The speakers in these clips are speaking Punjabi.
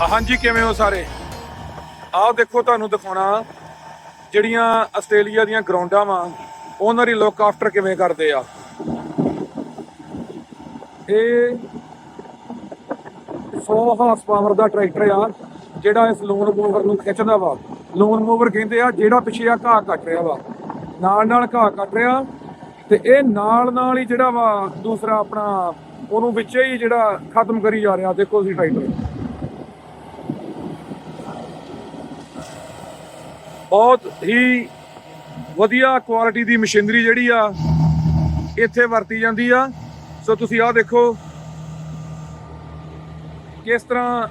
ਹਾਂਜੀ, ਕਿਵੇਂ ਹੋ ਸਾਰੇ? ਆਹ ਦੇਖੋ, ਤੁਹਾਨੂੰ ਦਿਖਾਉਣਾ ਜਿਹੜੀਆਂ ਆਸਟ੍ਰੇਲੀਆ ਦੀਆਂ ਗਰਾਊਂਡਾਂ ਵਾ, ਉਹਨਾਂ ਦੀ ਲੁੱਕ ਆਫਟਰ ਕਿਵੇਂ ਕਰਦੇ ਆ। ਇਹ 100 ਹਾਰਸ ਪਾਵਰ ਦਾ ਟਰੈਕਟਰ ਆ, ਜਿਹੜਾ ਇਸ ਲੋਨ ਮੂਵਰ ਨੂੰ ਖਿੱਚਦਾ ਵਾ। ਲੋਨ ਮੂਵਰ ਕਹਿੰਦੇ ਆ, ਜਿਹੜਾ ਪਿੱਛੇ ਆ ਘਾਹ ਕੱਟ ਰਿਹਾ ਵਾ। ਨਾਲ ਨਾਲ ਘਾਹ ਕੱਟ ਰਿਹਾ, ਤੇ ਇਹ ਨਾਲ ਨਾਲ ਹੀ ਜਿਹੜਾ ਵਾ, ਦੂਸਰਾ ਆਪਣਾ, ਉਹਨੂੰ ਵਿੱਚੇ ਹੀ ਜਿਹੜਾ ਖਤਮ ਕਰੀ ਜਾ ਰਿਹਾ, ਦੇਖੋ ਤੁਸੀਂ ਟਰੈਕਟਰ ਬਹੁਤ ਹੀ ਵਧੀਆ ਕੁਆਲਿਟੀ ਦੀ ਮਸ਼ੀਨਰੀ ਜਿਹੜੀ ਆ, ਇੱਥੇ ਵਰਤੀ ਜਾਂਦੀ ਆ। ਸੋ ਤੁਸੀਂ ਆਹ ਦੇਖੋ ਕਿਸ ਤਰ੍ਹਾਂ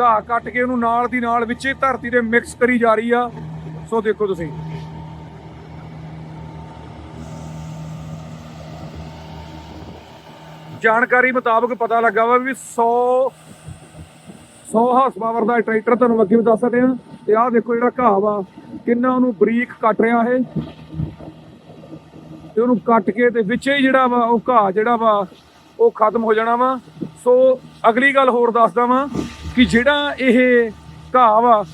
ਘਾਹ ਕੱਟ ਕੇ ਉਹਨੂੰ ਨਾਲ ਦੀ ਨਾਲ ਵਿੱਚੇ ਧਰਤੀ ਦੇ ਮਿਕਸ ਕਰੀ ਜਾ ਰਹੀ ਆ। ਸੋ ਦੇਖੋ ਤੁਸੀਂ। ਜਾਣਕਾਰੀ ਮੁਤਾਬਕ ਪਤਾ ਲੱਗਾ ਵਾ ਵੀ 100 100 ਹਾਰਸ ਪਾਵਰ ਦਾ ਟਰੈਕਟਰ ਤੁਹਾਨੂੰ ਅੱਗੇ ਵੀ ਦੱਸ ਸਕਦੇ ਆ। ਤੇ ਆਹ ਦੇਖੋ ਜਿਹੜਾ ਘਾਹ ਵਾ, ਕਿੰਨਾ ਉਹਨੂੰ ਬਰੀਕ ਕੱਟ ਰਿਹਾ ਇਹ। ਤੇ ਉਹਨੂੰ ਕੱਟ ਕੇ ਤੇ ਵਿੱਚ ਹੀ ਜਿਹੜਾ ਵਾ, ਉਹ ਘਾਹ ਜਿਹੜਾ ਵਾ, ਉਹ ਖਤਮ ਹੋ ਜਾਣਾ ਵਾ। ਸੋ ਅਗਲੀ ਗੱਲ ਹੋਰ ਦੱਸਦਾ ਵਾਂ ਕਿ ਜਿਹੜਾ ਇਹ ਘਾਹ ਵਾ,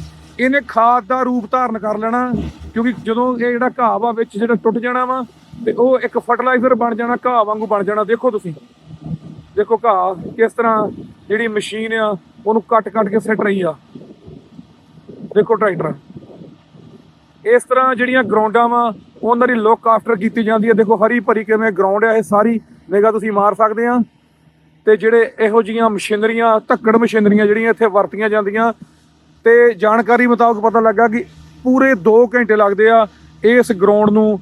ਇਹਨੇ ਖਾਦ ਦਾ ਰੂਪ ਧਾਰਨ ਕਰ ਲੈਣਾ, ਕਿਉਂਕਿ ਜਦੋਂ ਇਹ ਜਿਹੜਾ ਘਾਹ ਵਾ ਵਿੱਚ ਜਿਹੜਾ ਟੁੱਟ ਜਾਣਾ ਵਾ, ਤੇ ਉਹ ਇੱਕ ਫਰਟੀਲਾਈਜ਼ਰ ਬਣ ਜਾਣਾ, ਘਾਹ ਵਾਂਗੂ ਬਣ ਜਾਣਾ। ਦੇਖੋ ਤੁਸੀਂ, ਦੇਖੋ ਘਾਹ ਕਿਸ ਤਰ੍ਹਾਂ ਜਿਹੜੀ ਮਸ਼ੀਨ ਆ, ਉਹਨੂੰ ਕੱਟ ਕੱਟ ਕੇ ਸਿੱਟ ਰਹੀ ਆ। ਦੇਖੋ ਟਰੈਕਟਰ। ਇਸ ਤਰ੍ਹਾਂ ਜਿਹੜੀਆਂ ਗਰਾਊਂਡਾਂ ਵਾ, ਉਹਨਾਂ ਦੀ ਲੁੱਕ ਆਫਟਰ ਕੀਤੀ ਜਾਂਦੀ ਹੈ। ਦੇਖੋ, ਹਰੀ ਭਰੀ ਕਿਵੇਂ ਗਰਾਊਂਡ ਆ, ਇਹ ਸਾਰੀ ਨਿਗਾ ਤੁਸੀਂ ਮਾਰ ਸਕਦੇ ਆ। ਤੇ ਜਿਹੜੇ ਇਹੋ ਜੀਆਂ ਮਸ਼ੀਨਰੀਆਂ, ਧੱਕੜ ਮਸ਼ੀਨਰੀਆਂ ਜਿਹੜੀਆਂ ਇੱਥੇ ਵਰਤੀਆਂ ਜਾਂਦੀਆਂ, ਤੇ ਜਾਣਕਾਰੀ ਮੁਤਾਬਕ ਪਤਾ ਲੱਗਾ ਕਿ ਪੂਰੇ 2 ਘੰਟੇ ਲੱਗਦੇ ਆ ਇਸ ਗਰਾਊਂਡ ਨੂੰ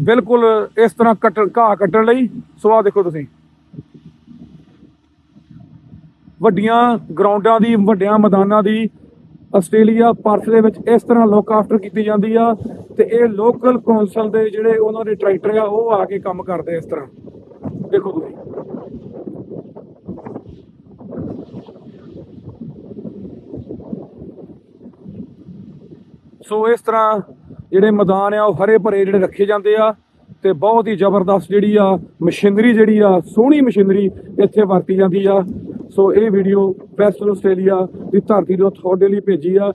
ਬਿਲਕੁਲ ਇਸ ਤਰ੍ਹਾਂ ਕੱਟ, ਘਾਹ ਕੱਟਣ ਲਈ। ਸੋ ਆਹ ਦੇਖੋ ਤੁਸੀਂ। ਵੱਡੀਆਂ ਗਰਾਊਂਡਾਂ ਦੀ, ਵੱਡਿਆਂ ਮੈਦਾਨਾਂ ਦੀ ਆਸਟ੍ਰੇਲੀਆ ਪਰਥ ਦੇ ਵਿੱਚ ਇਸ ਤਰ੍ਹਾਂ ਲੋਕ ਆਫਟਰ ਕੀਤੀ ਜਾਂਦੀ ਆ ਤੇ ਇਹ ਲੋਕਲ ਕੌਂਸਲ ਦੇ ਜਿਹੜੇ ਉਹਨਾਂ ਦੇ ਟਰੈਕਟਰ ਆ, ਉਹ ਆ ਕੇ ਕੰਮ ਕਰਦੇ ਇਸ ਤਰ੍ਹਾਂ। ਦੇਖੋ ਤੁਸੀਂ। ਸੋ ਇਸ ਤਰ੍ਹਾਂ ਜਿਹੜੇ ਮੈਦਾਨ ਆ, ਉਹ ਹਰੇ ਭਰੇ ਜਿਹੜੇ ਰੱਖੇ ਜਾਂਦੇ ਆ ਤੇ ਬਹੁਤ ਹੀ ਜ਼ਬਰਦਸਤ ਜਿਹੜੀ ਆ ਮਸ਼ੀਨਰੀ ਜਿਹੜੀ ਆ, ਸੋਹਣੀ ਮਸ਼ੀਨਰੀ ਇੱਥੇ ਵਰਤੀ ਜਾਂਦੀ ਆ। ਸੋ ਇਹ ਵੀਡੀਓ ਵੈਸਟਰਨ ਆਸਟ੍ਰੇਲੀਆ ਦੀ ਧਰਤੀ ਨੂੰ ਤੁਹਾਡੇ ਲਈ ਭੇਜੀ ਆ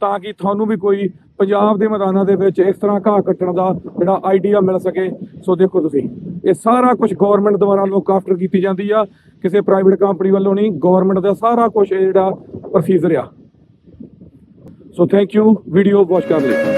ਤਾਂ ਕਿ ਤੁਹਾਨੂੰ ਵੀ ਕੋਈ ਪੰਜਾਬ ਦੇ ਮੈਦਾਨਾਂ ਦੇ ਵਿੱਚ ਇਸ ਤਰ੍ਹਾਂ ਘਾਹ ਕੱਟਣ ਦਾ ਜਿਹੜਾ ਆਈਡੀਆ ਮਿਲ ਸਕੇ। ਸੋ ਦੇਖੋ ਤੁਸੀਂ, ਇਹ ਸਾਰਾ ਕੁਝ ਗਵਰਨਮੈਂਟ ਦੁਆਰਾ ਲੋਕ ਆਫਟਰ ਕੀਤੀ ਜਾਂਦੀ ਆ। ਕਿਸੇ ਪ੍ਰਾਈਵੇਟ ਕੰਪਨੀ ਵੱਲੋਂ ਨਹੀਂ ਗਵਰਨਮੈਂਟ ਦਾ ਸਾਰਾ ਕੁਝ ਇਹ ਜਿਹੜਾ ਪ੍ਰੋਸੀਜਰ ਆ। So thank you video watch ਕਰਨ ਲਈ।